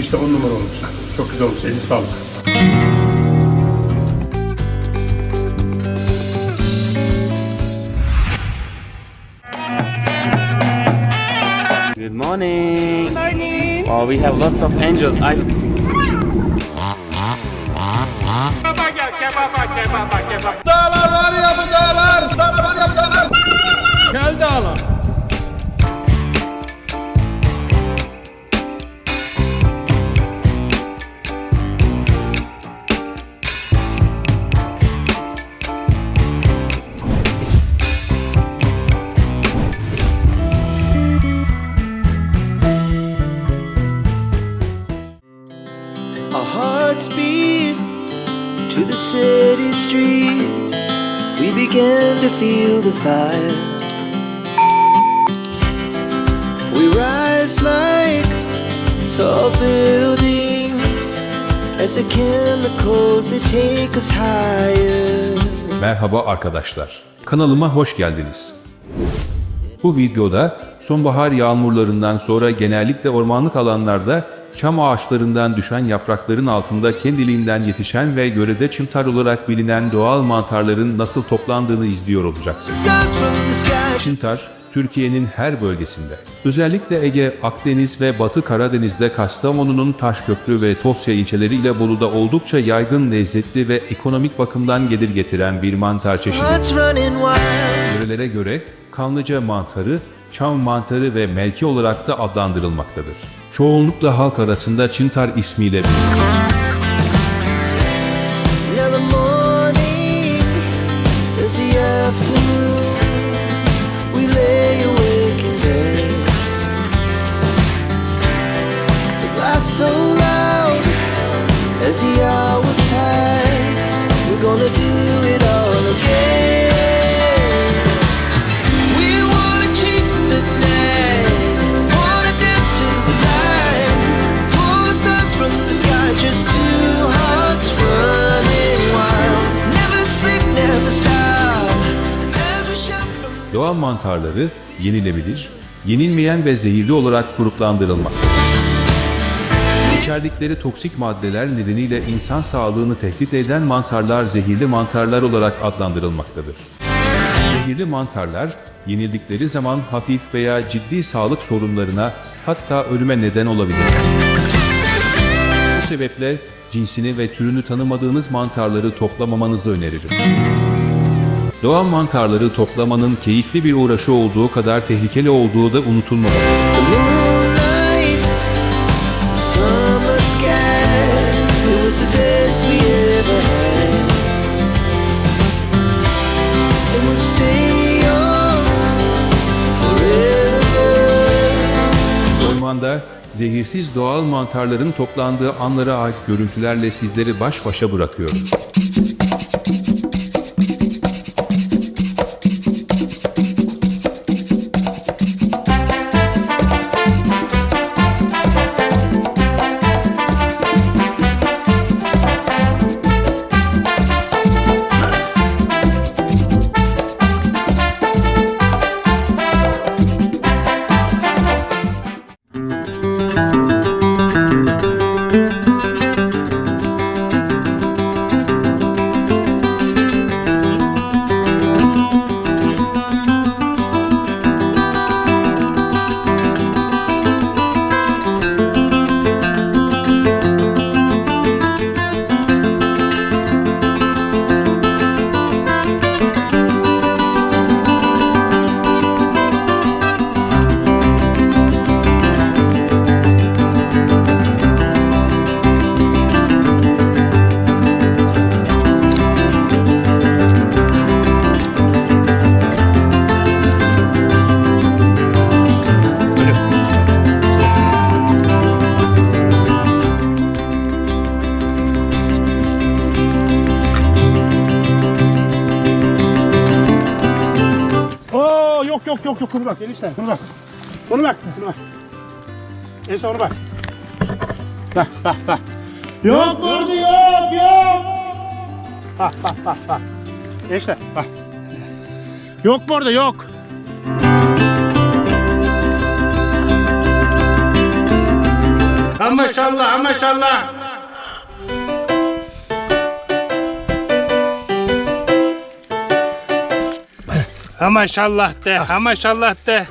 Afiyet olsun. Eli sağlık. Good morning. morning. Oh, we have lots of angels. I Dağlar var ya bu. Dağlar to the city streets. We began to feel the fire. We rise like tall buildings as the chemicals they take us higher. Merhaba arkadaşlar. Kanalıma hoş geldiniz. Bu videoda sonbahar yağmurlarından sonra genellikle ormanlık alanlarda çam ağaçlarından düşen yaprakların altında kendiliğinden yetişen ve yörede çimtar olarak bilinen doğal mantarların nasıl toplandığını izliyor olacaksınız. Çimtar, Türkiye'nin her bölgesinde. Özellikle Ege, Akdeniz ve Batı Karadeniz'de Kastamonu'nun Taşköprü ve Tosya ilçeleriyle Bolu'da oldukça yaygın, lezzetli ve ekonomik bakımdan gelir getiren bir mantar çeşidi. Yörelere göre kanlıca mantarı, çam mantarı ve melki olarak da adlandırılmaktadır. Çoğunlukla halk arasında çintar ismiyle bilinir. Mantarları yenilebilir, yenilmeyen ve zehirli olarak kuruklandırılmak. İçerdikleri toksik maddeler nedeniyle insan sağlığını tehdit eden mantarlar zehirli mantarlar olarak adlandırılmaktadır. Zehirli mantarlar yenildikleri zaman hafif veya ciddi sağlık sorunlarına hatta ölüme neden olabilir. Bu sebeple cinsini ve türünü tanımadığınız mantarları toplamamanızı öneririm. Doğal mantarları toplamanın keyifli bir uğraşı olduğu kadar tehlikeli olduğu da unutulmamalı. Ormanda zehirsiz doğal mantarların toplandığı anlara ait görüntülerle sizleri baş başa bırakıyorum. Yok yok yok bunu bak enişte bunu bak. Bunu bak bunu bak. Enişte onu bak. Bak bak bak. Yok burada yok yok. Bak bak bak bak. Enişte bak. Yok burada yok. Ha maşallah ha maşallah. Ha maşallah de, ha maşallah de.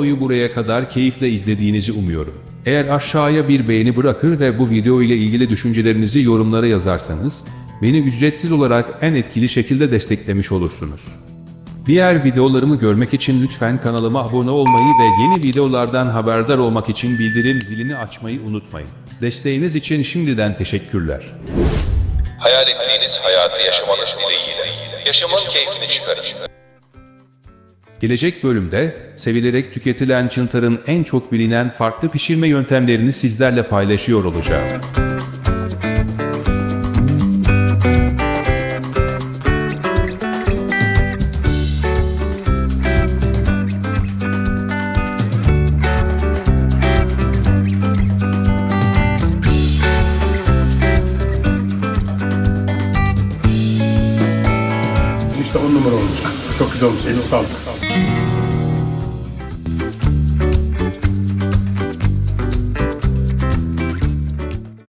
Videoyu buraya kadar keyifle izlediğinizi umuyorum. Eğer aşağıya bir beğeni bırakır ve bu video ile ilgili düşüncelerinizi yorumlara yazarsanız, beni ücretsiz olarak en etkili şekilde desteklemiş olursunuz. Diğer videolarımı görmek için lütfen kanalıma abone olmayı ve yeni videolardan haberdar olmak için bildirim zilini açmayı unutmayın. Desteğiniz için şimdiden teşekkürler. Hayal ettiğiniz hayatı yaşamanız dileğiyle. Yaşamın keyfini çıkarın. Gelecek bölümde sevilerek tüketilen çıntarın en çok bilinen farklı pişirme yöntemlerini sizlerle paylaşıyor olacağım. Çok güzel olmuş. Elini sağlık.